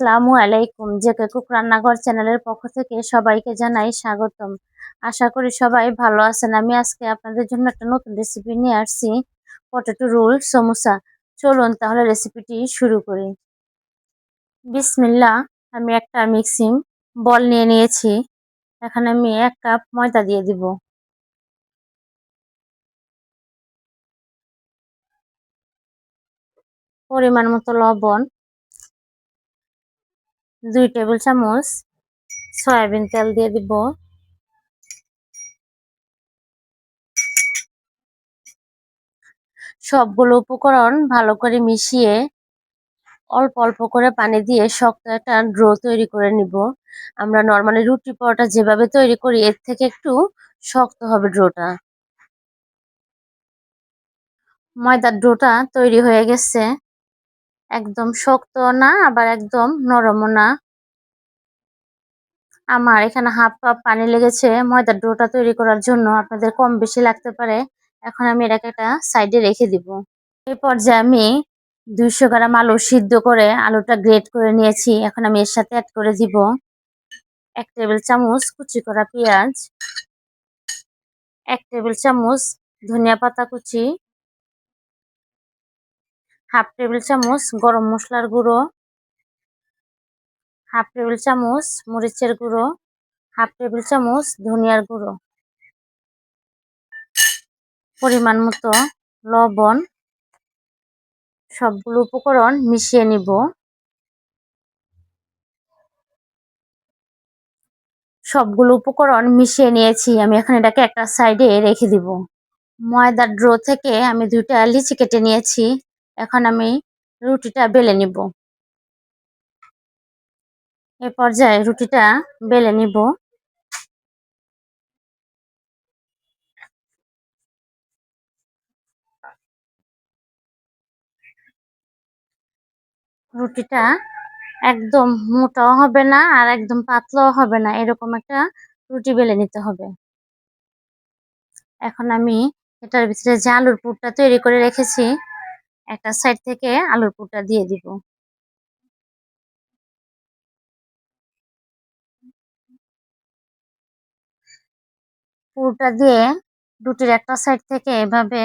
আসসালামু আলাইকুম। JK cook রান্নাঘর চ্যানেলের পক্ষ থেকে সবাইকে জানাই স্বাগতম। আশা করি সবাই ভালো আছেন। আমি আজকে আপনাদের জন্য একটা নতুন রেসিপি নিয়ে আসছি। পটেটো রোল সমোসা চলুন তাহলে রেসিপিটি শুরু করি। বিসমিল্লা আমি একটা মিক্সিং বল নিয়ে নিয়েছি। এখানে আমি এক কাপ ময়দা দিয়ে দিব। পরিমাণ মতো লবণ। দুই টেবিল চামচ সয়াবিন তেল দিয়ে দিব। সবগুলো উপকরণ ভালো করে মিশিয়ে অল্প অল্প করে পানি দিয়ে শক্ত একটা ড্রো তৈরি করে নিব। আমরা নর্মালি রুটি পরোটা যেভাবে তৈরি করি, এর থেকে একটু শক্ত হবে ড্রোটা। ময়দার ড্রোটা তৈরি হয়ে গেছে। একদম শক্ত না, আবার একদম নরমও না। আমার এখানে হাফ কাপ পানি লেগেছে ময়দার ডোটা তৈরি করার জন্য। আপনাদের কম বেশি লাগতে পারে। এখন আমি এটাকে একটা সাইডে রেখে দিব। এই পর্যায়ে আমি দুইশো গ্রাম আলু সিদ্ধ করে আলুটা গ্রেট করে নিয়েছি। এখন আমি এর সাথে অ্যাড করে দিব এক টেবিল চামচ কুচি করা পেঁয়াজ, এক টেবিল চামচ ধনিয়া পাতা কুচি, হাফ টেবিল চামচ গরম মশলার গুঁড়ো হাফ টেবিল চামচ মরিচের গুঁড়ো, হাফ টেবিল চামচ ধনিয়ার গুঁড়ো। পরিমাণ মতো লবণ। সবগুলো উপকরণ মিশিয়ে নিব। সবগুলো উপকরণ মিশিয়ে নিয়েছি। আমি এখন এটাকে একটা সাইডে রেখে দিব। ময়দার ড্রো থেকে আমি দুইটা লিচি কেটে নিয়েছি। এখন আমি রুটিটা বেলে নিব। এ পর্যায়ে রুটিটা বেলে নিব। রুটিটা একদম মোটাও হবে না আর একদম পাতলাও হবে না, এরকম একটা রুটি বেলে নিতে হবে। এখন আমি এটার ভিতরে যে আলুর পুরটা তৈরি করে রেখেছি, একটা সাইড থেকে আলুর পুরটা দিয়ে দিব। পুরটা দিয়ে দুটির একটা সাইড থেকে এভাবে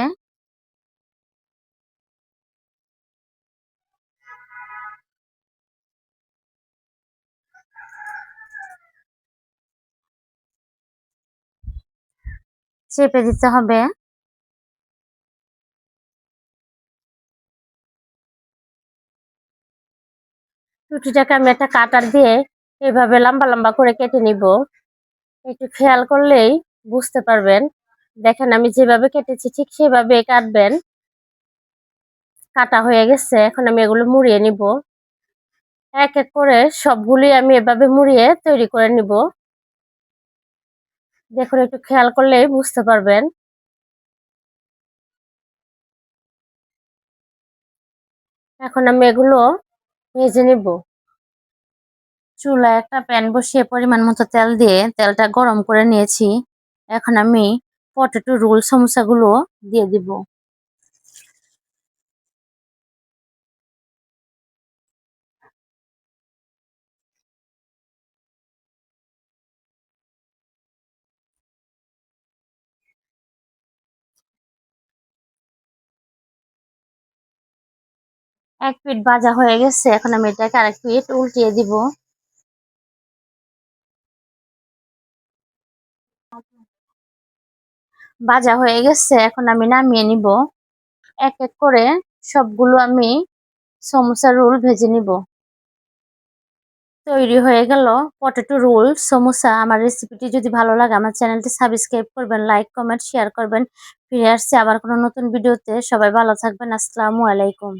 চেপে দিতে হবে। রুটিটাকে আমি একটা কাটার দিয়ে এভাবে লম্বা লম্বা করে কেটে নিব। একটু খেয়াল করলেই বুঝতে পারবেন। দেখেন আমি যেভাবে কেটেছি ঠিক সেভাবে কাটবেন। কাটা হয়ে গেছে, এখন আমি এগুলো মুড়িয়ে নিব। এক এক করে সবগুলি আমি এভাবে মুড়িয়ে তৈরি করে নিব। দেখুন, একটু খেয়াল করলেই বুঝতে পারবেন। এখন আমি এগুলো ভেজে নিব। চুলায় একটা প্যান বসিয়ে পরিমাণ মতো তেল দিয়ে তেলটা গরম করে নিয়েছি। এখন আমি পটেটো রোল সমোসাগুলো দিয়ে দিব। এক পিঠ ভাজা হয়ে গেছে, এখন আমি এটাকে আরেক পিঠ উল্টিয়ে দিব। ভাজা হয়ে গেছে, এখন আমি নামিয়ে নিব। এক এক করে সবগুলো আমি সমোসা রোল ভেজে নিব। তৈরি হয়ে গেল পটেটো রোল, সমোসা। আমার রেসিপিটি যদি ভালো লাগে, আমার চ্যানেলটি সাবস্ক্রাইব করবেন, লাইক, কমেন্ট, শেয়ার করবেন। ফিরে আসছে আবার কোনো নতুন ভিডিওতে। সবাই ভালো থাকবেন, আসসালামু আলাইকুম।